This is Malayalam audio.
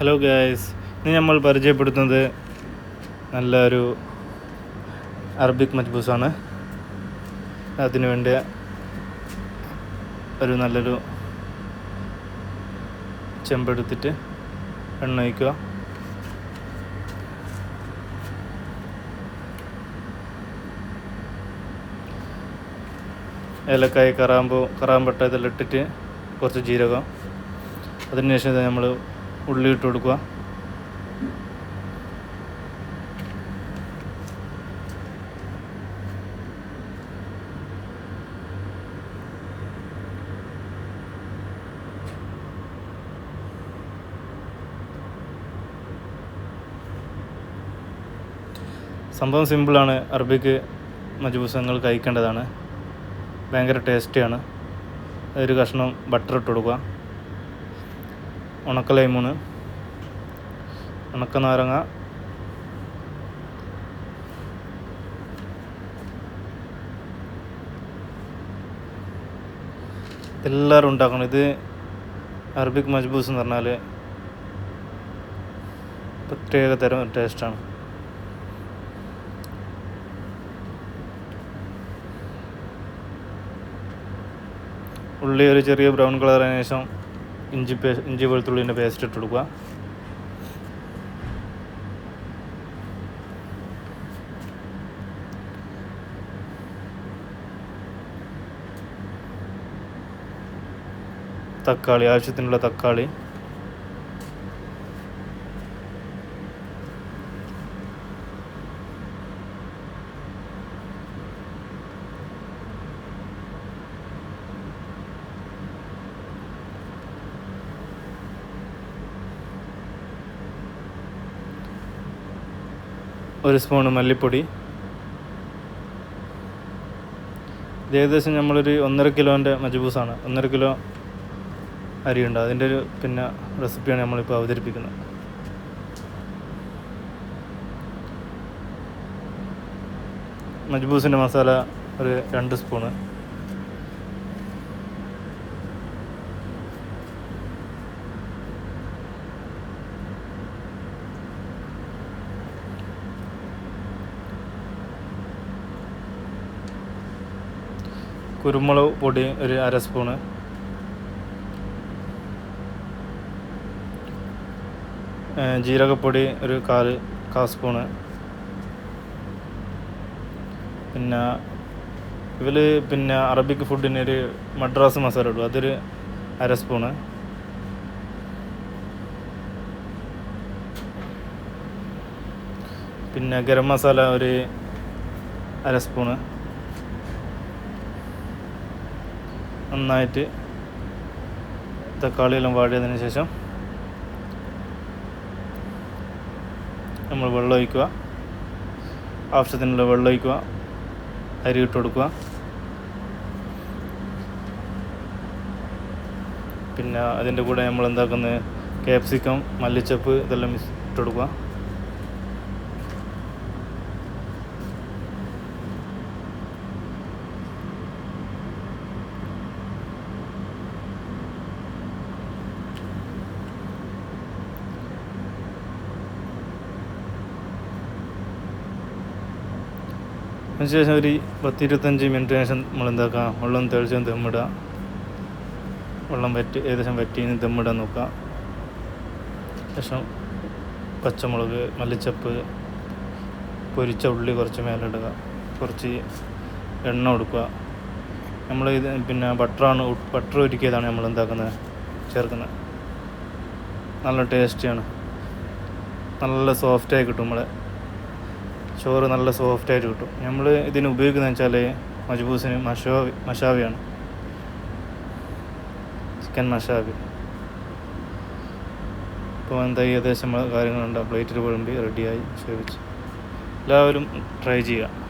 ഹലോ ഗായ്സ് ഇന്ന് നമ്മൾ പരിചയപ്പെടുത്തുന്നത് നല്ലൊരു അറബിക് മജ്ബൂസാണ്. അതിനു വേണ്ടി ഒരു നല്ലൊരു ചെമ്പെടുത്തിട്ട് എണ്ണ ഒഴിക്കുക. ഏലക്കായ കറാമ്പൂ കറാമ്പട്ട ഇതെല്ലാം ഇട്ടിട്ട് കുറച്ച് ജീരകം. അതിനുശേഷം നമ്മൾ ഉള്ളി ഇട്ട് കൊടുക്കുക. സംഭവം സിമ്പിളാണ്. അറബിക്ക് മജൂസങ്ങൾ കഴിക്കേണ്ടതാണ്. ഭയങ്കര ടേസ്റ്റിയാണ്. ഒരു കഷ്ണം ബട്ടർ ഇട്ട് കൊടുക്കുക. ഉണക്ക ലൈമൂണ് ഉണക്ക നാരങ്ങ എല്ലാവരും ഉണ്ടാക്കണം. ഇത് അറബിക് മജ്ബൂസ് എന്ന് പറഞ്ഞാൽ പ്രത്യേക തരം ടേസ്റ്റാണ് ഉള്ളി ഒരു ചെറിയ ബ്രൗൺ ആയതിനു ശേഷം ഇഞ്ചി പേ ഇഞ്ചി വെളുത്തുള്ളിന്റെ പേസ്റ്റ് ഇട്ട് കൊടുക്കുക തക്കാളി ആവശ്യത്തിനുള്ള തക്കാളി. ഒരു സ്പൂണ് മല്ലിപ്പൊടി. ഇത് ഏകദേശം നമ്മളൊരു ഒന്നര കിലോന്റെ മജബൂസാണ്. ഒന്നര കിലോ അരിയുണ്ട്. അതിന്റെ ഒരു പിന്നെ റെസിപ്പിയാണ് നമ്മളിപ്പോൾ അവതരിപ്പിക്കുന്നത്. മജ്ബൂസിന്റെ മസാല ഒരു രണ്ട് സ്പൂണ്. കുരുമുളക് പൊടി ഒരു അര സ്പൂണ്. ജീരകപ്പൊടി ഒരു കാൽ കാ സ്പൂണ്. പിന്നെ ഇതിൽ പിന്നെ അറബിക് ഫുഡിന് ഒരു മദ്രാസ് മസാല ഇടും. അതൊരു അര സ്പൂണ്. പിന്നെ ഗരം മസാല ഒരു അര സ്പൂണ്. നന്നായിട്ട് തക്കാളിയെല്ലാം വാടിയതിന് ശേഷം നമ്മൾ വെള്ളം ഒഴിക്കുക. ആവശ്യത്തിനുള്ള വെള്ളം ഒഴിക്കുക. അരി ഇട്ട് കൊടുക്കുക. പിന്നെ അതിന്റെ കൂടെ നമ്മൾ എന്താക്കുന്നത്? ക്യാപ്സിക്കം മല്ലിച്ചപ്പ് ഇതെല്ലാം ഇട്ട് കൊടുക്കുക. അതിനുശേഷം ഒരു പത്ത് ഇരുപത്തഞ്ച് മിനിറ്റിന് ശേഷം നമ്മൾ എന്താക്കുക വെള്ളം തെളിച്ച് ദമ്മിടുക വെള്ളം വറ്റി ഏകദേശം വറ്റി ദമ്മിടാൻ നോക്കുക ശേഷം പച്ചമുളക് മല്ലിച്ചപ്പ് പൊരിച്ച ഉള്ളി കുറച്ച് മേലിടുക കുറച്ച് എണ്ണ കൊടുക്കുക. നമ്മൾ ഇത് പിന്നെ ബട്ടറാണ് ബട്ടർ ഒരുക്കിയതാണ് നമ്മൾ എന്താക്കുന്നത് ചേർക്കുന്നത്. നല്ല ടേസ്റ്റിയാണ്. നല്ല സോഫ്റ്റായി കിട്ടും നമ്മളെ. ചോറ് നല്ല സോഫ്റ്റായിട്ട് കിട്ടും. നമ്മൾ ഇതിന് ഉപയോഗിക്കുന്നത് വെച്ചാൽ മജ്ബൂസിന് മഷാവി മഷാവിയാണ്. ചിക്കൻ മഷാവി. ഇപ്പോൾ എന്താ ഏകദേശം കാര്യങ്ങളുണ്ട്. പ്ലേറ്റിൽ കുഴമ്പി റെഡിയായി സേവിച്ച് എല്ലാവരും ട്രൈ ചെയ്യുക.